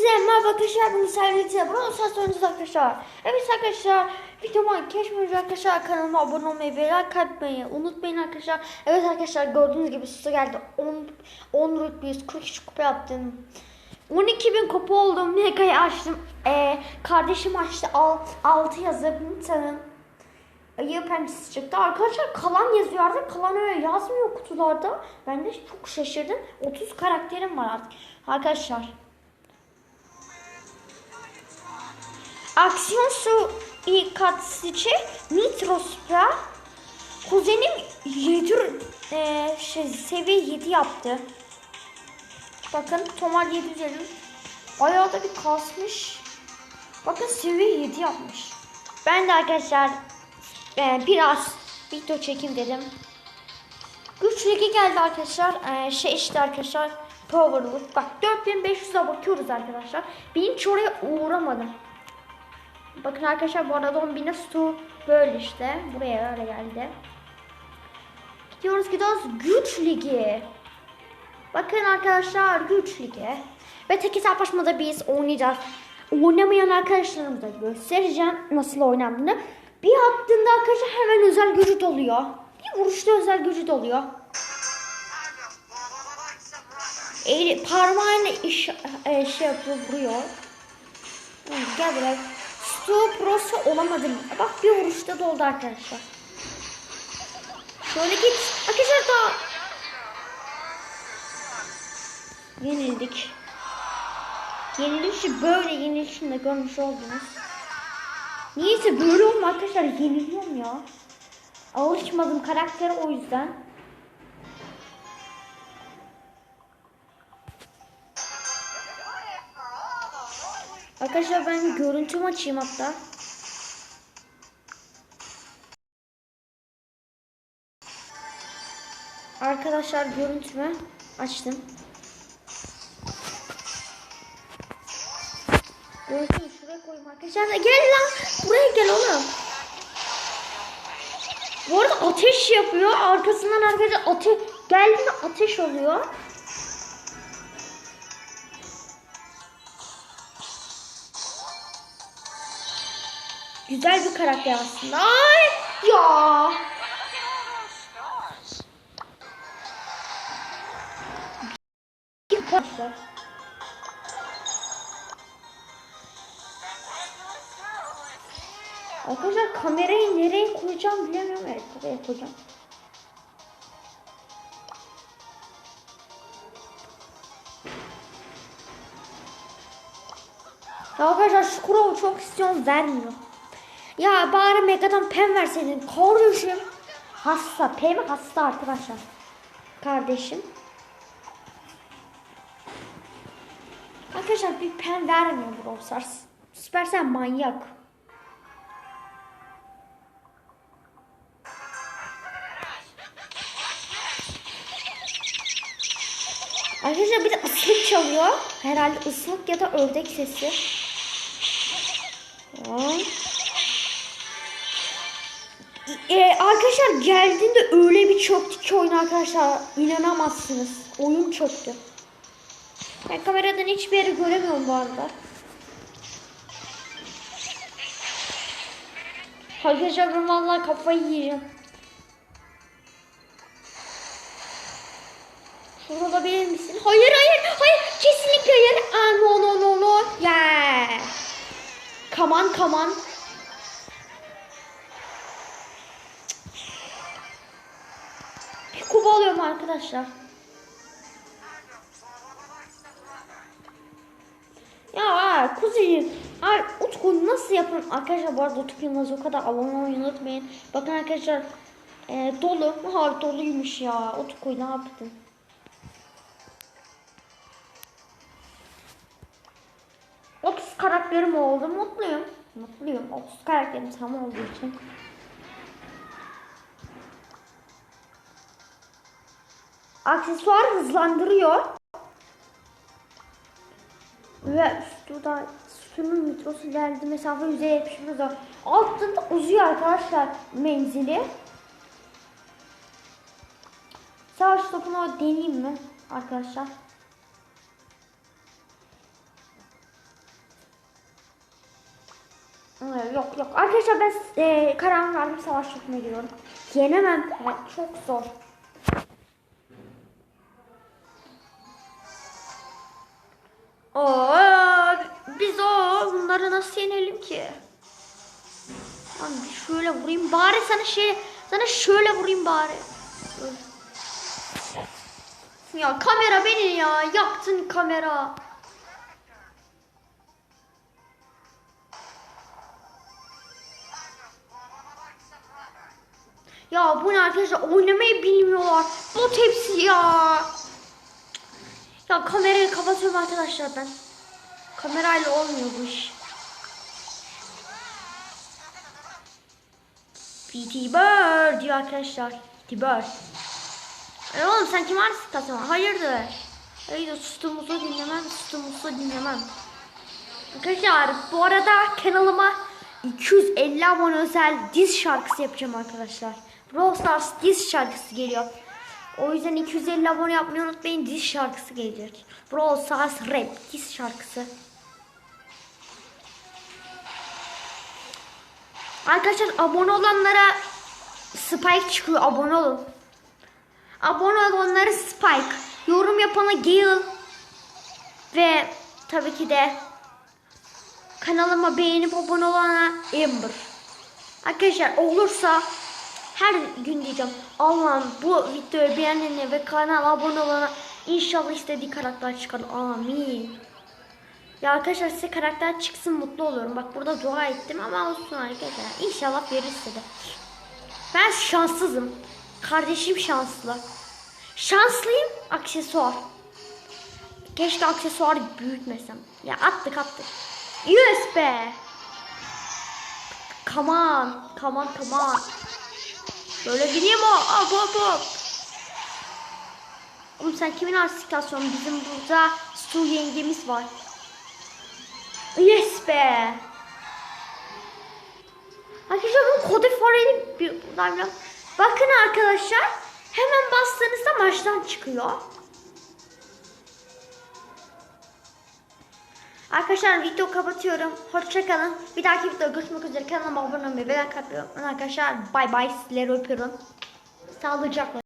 Hepinize merhaba arkadaşlar. Bugün servisine bunu saat sonrası arkadaşlar. Evet arkadaşlar. Videoma geçmeden arkadaşlar kanalıma abone olmayı ve like atmayı unutmayın arkadaşlar. Evet arkadaşlar gördüğünüz gibi size geldi. 10 10 rütbeyiz. 43 kupa yaptım. 12.000 kupa oldum. Mega'yı açtım. Ee, kardeşim açtı. 6 yazıp tanım. Ayı pençesi çıktı. Arkadaşlar kalan yazıyor artık. Kalan öyle yazmıyor kutularda. Ben de çok şaşırdım. 30 karakterim var artık. Arkadaşlar. Aksiyon su ikatçı Nitrospra kuzenim 7 e, şey, seviye 7 yaptı. Bakın Tomal 750 bayağı da bir kasmış. Bakın seviye 7 yapmış. Ben de arkadaşlar e, biraz video çekim dedim. Güç ligi geldi arkadaşlar. E, şey işte arkadaşlar Powerwood. Bak 4500'e bakıyoruz arkadaşlar. Ben hiç oraya uğramadım. Bakın arkadaşlar bu arada 10.000'e su böyle işte. Buraya öyle geldi. Gidiyoruz gidiyoruz güç ligi. Bakın arkadaşlar güç ligi. Ve tek hesaplaşmada biz oynayacağız. Oynamayan arkadaşlarımıza göstereceğim nasıl oynandığını. Bir attığında arkadaşlar hemen özel gücü doluyor. Bir vuruşta özel gücü doluyor. El, parmağıyla iş, e, şey yapıyor, vuruyor. Gel buraya. Stu Pro'su olamadım. Bak bir vuruşta doldu arkadaşlar. Şöyle git. Arkadaşlar daha yenildik. Yenilişi böyle yenilişini de görmüş oldunuz. Niyeyse böyle olma arkadaşlar yeniliyorum ya. Alışmadım karaktere o yüzden. Arkadaşlar ben görüntümü açayım hatta. Arkadaşlar görüntümü açtım. Görüntümü şuraya koyayım arkadaşlar. Gel lan. Buraya gel oğlum. Bu arada ateş yapıyor. Arkasından arkadaşlar ateş geldiğinde ateş oluyor. Güzel bir karakter aslında. Ay ya. Arkadaşlar. Kamerayı nereye koyacağım bilemiyorum. Evet buraya koyacağım. Ya arkadaşlar şu kuralı çok istiyorum vermiyor. Ya bari Mega'dan pen verseydin kardeşim. Hasta. Pem hasta arkadaşlar. Kardeşim. Arkadaşlar bir pen vermiyor Brawl Stars. Süpersen manyak. Arkadaşlar bir de ıslık çalıyor. Herhalde ıslık ya da ördek sesi. Tamam. Ee, arkadaşlar geldiğinde öyle bir çöktü ki oyun arkadaşlar. inanamazsınız. Oyun çöktü. Ben kameradan hiçbir yeri göremiyorum bu arada. Arkadaşlar ben vallahi kafayı yiyeceğim. Şurada olabilir misin? Hayır hayır hayır kesinlikle hayır. Aa, no no no no. Yeah. Come on come on. Kuba alıyorum arkadaşlar. Ya aa, kuzeyim. Ay, Utku nasıl yapın? Arkadaşlar bu arada Utku Yılmaz o kadar abone olmayı unutmayın. Bakın arkadaşlar e, dolu. Ha doluymuş ya. Utku ne yaptın? Otuz karakterim oldu. Mutluyum. Mutluyum. 30 karakterim tam olduğu için. Aksesuar hızlandırıyor. Ve üstünden sütunun metrosu geldi. Mesafe %70 mesafe. Altında uzuyor arkadaşlar menzili. Savaş topunu deneyeyim mi arkadaşlar? Ee, Yok yok. Arkadaşlar ben e, verdim savaş yapmaya gidiyorum. Yenemem. Çok zor. O bunları nasıl yenelim ki? Lan şöyle vurayım bari sana şey sana şöyle vurayım bari. Ya kamera beni ya yaktın kamera. Ya bu ne arkadaşlar oynamayı bilmiyorlar. Bot hepsi ya. Ya kamerayı kapatıyorum arkadaşlar ben. Kamerayla olmuyor bu iş. PT Bird diyor arkadaşlar. PT Bird. E oğlum sen kim artist katılma? Hayırdır? Hayırdır sütumuzu dinlemem, sütumuzu dinlemem. Arkadaşlar bu arada kanalıma 250 abone özel diz şarkısı yapacağım arkadaşlar. Brawl Stars diz şarkısı geliyor. O yüzden 250 abone yapmayı unutmayın diz şarkısı gelecek. Brawl Stars rap diz şarkısı. Arkadaşlar abone olanlara Spike çıkıyor abone olun. Abone olanlara Spike. Yorum yapana Gale. Ve tabii ki de kanalıma beğenip abone olana Amber. Arkadaşlar olursa her gün diyeceğim Allah'ım bu videoyu beğenene ve kanala abone olana inşallah istediği karakter çıkar. Amin. Ya arkadaşlar size karakter çıksın mutlu olurum. Bak burada dua ettim ama olsun arkadaşlar. İnşallah verir size. Ben şanssızım. Kardeşim şanslı. Şanslıyım aksesuar. Keşke aksesuarı büyütmesem. Ya attık attık. Be. Come on. Come on come on. Böyle bileyim o. Hop hop hop. Oğlum sen kimin artistikasyonu? Bizim burada su yengemiz var. Yes be. Arkadaşlar bu kodu foreli bir buradan biraz. Bakın arkadaşlar. Hemen bastığınızda maçtan çıkıyor. Arkadaşlar video kapatıyorum. Hoşçakalın. Bir dahaki videoda görüşmek üzere. Kanalıma abone olmayı ve like unutmayın arkadaşlar. Bay bay. Sizleri öpüyorum. Sağlıcakla.